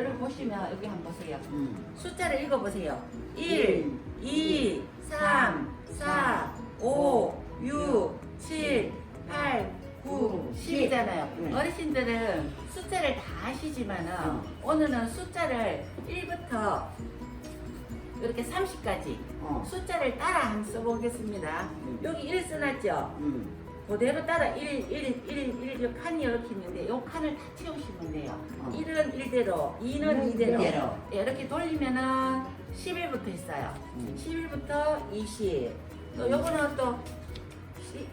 여러분 보시면 여기 한번 보세요. 음. 숫자를 읽어보세요. 1, 2, 3, 4, 5, 6, 7, 8, 9, 10이잖아요. 네. 어르신들은 숫자를 다 아시지만은 어. 오늘은 숫자를 1부터 이렇게 30까지 어. 숫자를 따라 한번 써보겠습니다. 음. 여기 1 써놨죠? 음. 그대로 따라 1, 1, 1, 1, 이 칸이 이렇게 있는데 이 칸을 다 채우시면 돼요. 어. 1은 1대로, 2는 음, 2대로. 이대로. 이렇게 돌리면은 11부터 있어요. 음. 11부터 20. 또 요거는 또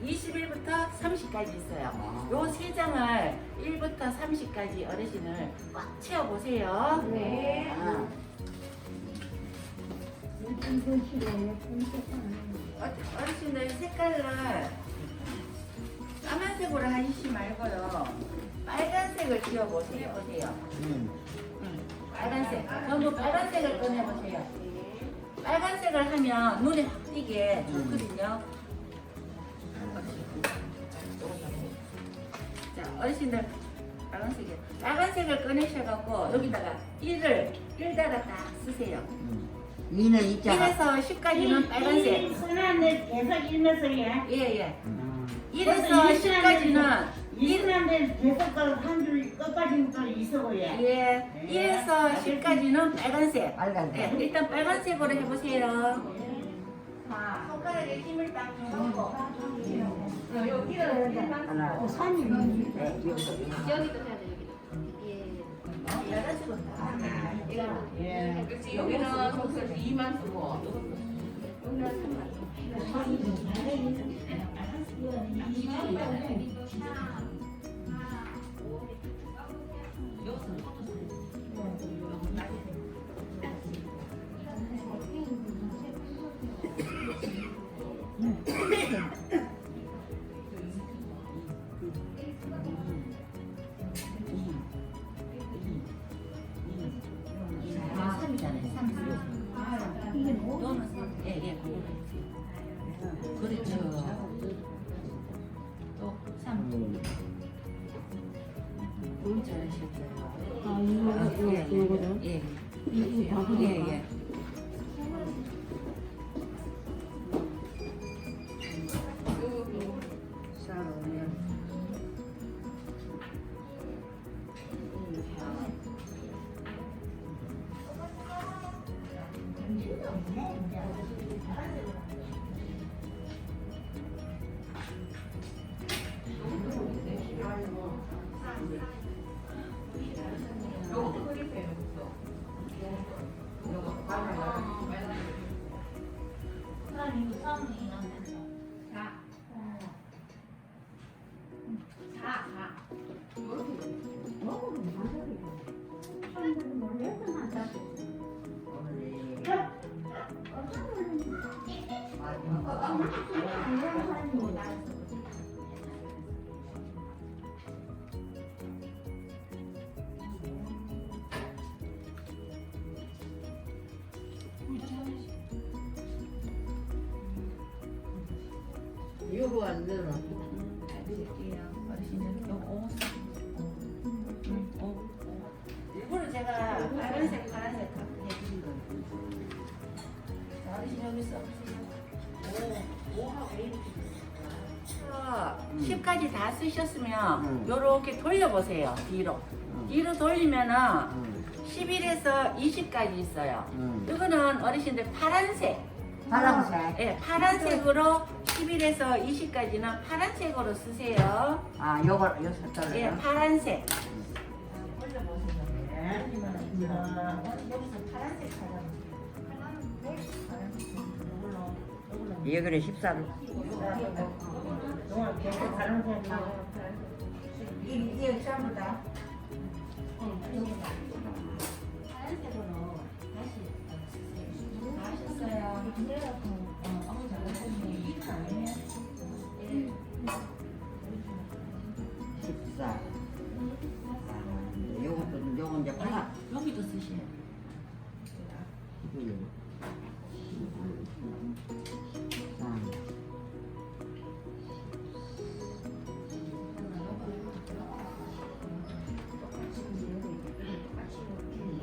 21부터 30까지 있어요. 아. 요세 장을 1부터 30까지 어르신을 꽉 채워보세요. 네. 아. 어- 어르신들 색깔을 까만색으로 하시지 말고요. 빨간색을 지어보세요. 보세요. 음. 응, 빨간색. 전부 빨간색을 꺼내보세요. 빨간색을 하면 눈에 확 띄게 좋거든요. 자, 어르신들 빨간색이 빨간색을 꺼내셔갖고 여기다가 1을 1다가 딱 쓰세요. 음. 이는 있잖아. 1에서 10까지는 빨간색. 순환대 계속 읽면서요. 예, 예. 음. 1에서 10까지는 이 순환대 계속 한줄 끝까지 또 있어보여. 예, 1에서 10까지는 빨간색. 빨간색. 예, 일단 빨간색으로 해보세요. 손가락에 힘을 딱 주고 여기를 하나. 산이 네. 여기도 여기. 여기도 해야 돼 여기도. 다. 이거 예. 그렇지 여기는 2만 쓰고 여기는 3만. 아, 3이잖아요. 3. 이게 뭐? 너는 3. 예, 예. 그렇죠. 또 3. 음. 너무 잘하셨어요. 아, 이거, 예, 이거, 이거죠? 예. 이거 다 예, 예. 사람이 요거 안 되나? 일부러 제가 빨간색, 파란색 해드린 거예요. 자, 어르신 여기 써보세요. 오, 오하고 이렇게. 음. 10까지 다 쓰셨으면 음. 요렇게 돌려보세요. 뒤로. 음. 뒤로 돌리면은 음. 11에서 20까지 있어요. 음. 이거는 어르신들 파란색. 파란색. 예, 파란색으로 11에서 20까지는 파란색으로 쓰세요. 아, 요거 요 색깔을. 예, 파란색. 예, 그래 14로. 오늘 계속 다른 색이 이게 전부 다 파란색으로 다시 하셨어요.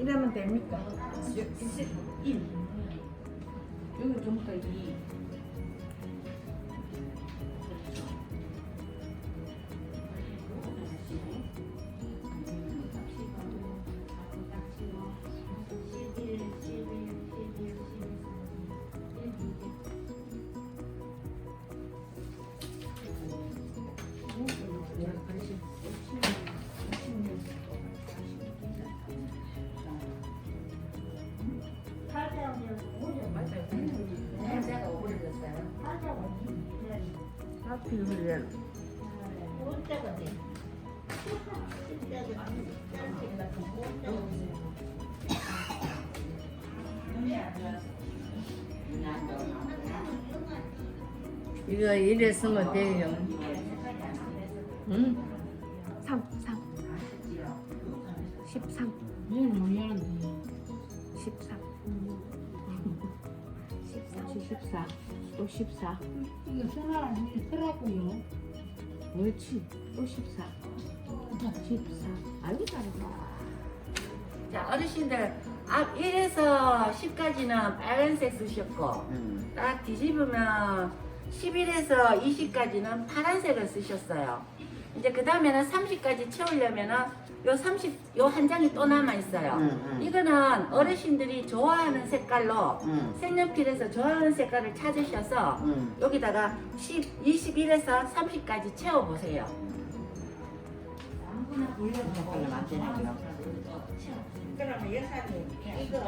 이러면 됩니까? 여기 전부 다 2 하필 훈련. 이거 이래 쓰면 돼요. 응? 3, 3. 13. 13. 그렇지 14. 또 14. 이거 쓰라, 쓰라고요. 옳지. 또 14. 14. 아이고 잘한다. 자, 어르신들 앞 1에서 10까지는 빨간색 쓰셨고 음. 딱 뒤집으면 11에서 20까지는 파란색을 쓰셨어요. 이제 그 다음에는 30까지 채우려면은 요 30, 요 한 장이 또 남아 있어요. 응, 응. 이거는 어르신들이 좋아하는 색깔로 응. 색연필에서 좋아하는 색깔을 찾으셔서 응. 여기다가 10, 21에서 30까지 채워보세요. 아무거나 색깔로 만드는 그러면 여사님 이거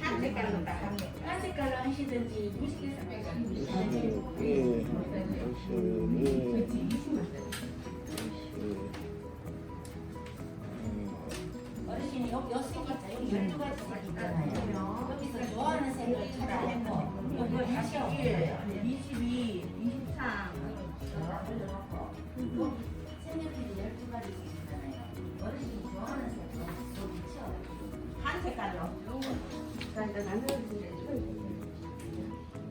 한 색깔로 딱 하면 한 색깔로 하시든지 무식해서 하시든지 22, 22, 어르신이 요, 요 색이 있죠. 여기 12가지 색이 있잖아요. 여기서 좋아하는 색을 찾아내고 이걸 다시 옮겨요. 22, 23. 색연필이 12가지 색이 있잖아요. 어르신이 좋아하는 색으로 여기 채워요. 한 색깔로.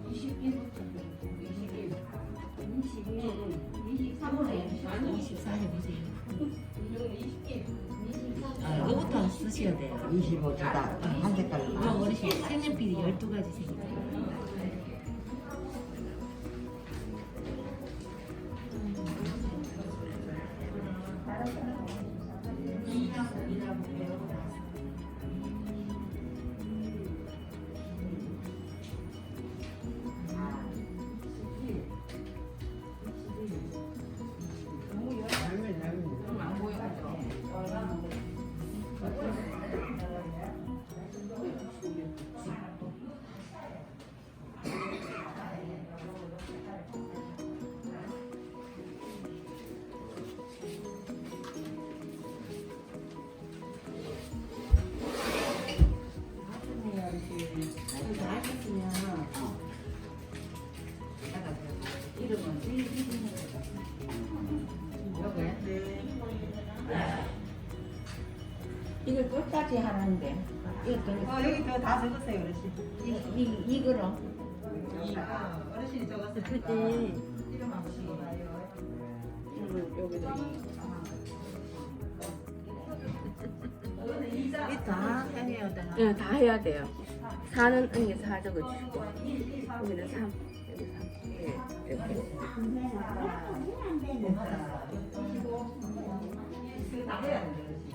21부터 21, 22, 23을 아니 24해 보세요. 아, 이거부터 쓰셔야 돼요. 25 주다. 한 색깔로. 이거 어르신 색연필이 12가지 색이죠. 이름 이걸 끝까지 하는데. 이거 어, 여기 더다 적으세요, 어르신. 이, 이, 이거로. 이거 어르신이 적었어요. 그때 이름 한번 봐요. 여기다 다 해야 되나? 네, 다 해야 돼요. 4는 언니 4 적어주시고 여기는 3, 여기 3. 예, 이렇게. 다 해야 돼요, 10, 11. 이,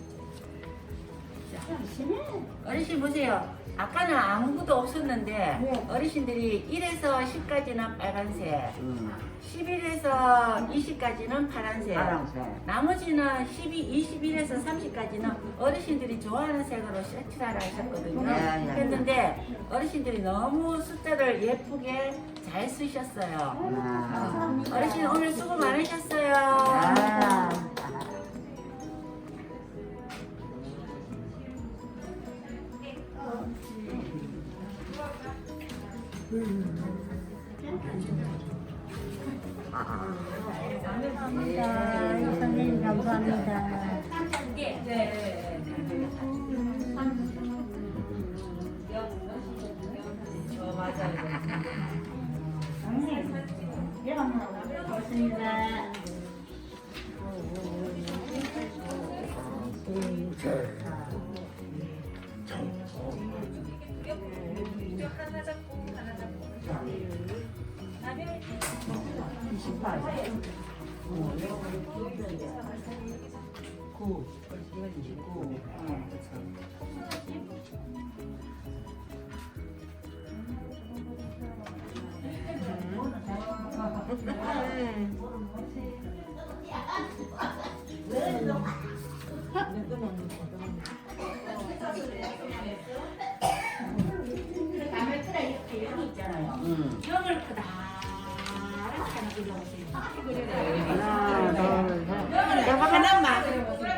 어르신 보세요. 아까는 아무것도 없었는데 어르신들이 1에서 10까지는 빨간색, 응. 11에서 20까지는 파란색, 파란색. 나머지는 12, 21에서 30까지는 어르신들이 좋아하는 색으로 세트를 하셨거든요. 네, 네. 했는데 어르신들이 너무 숫자를 예쁘게 잘 쓰셨어요. 아. 어르신 오늘 수고 많으셨어요. 아. 감사합니다. 선생님 감사합니다. 고맙습니다. 응. 이걸 그다랗게 하나 올려보세요. 하나, 둘, 셋. 하나만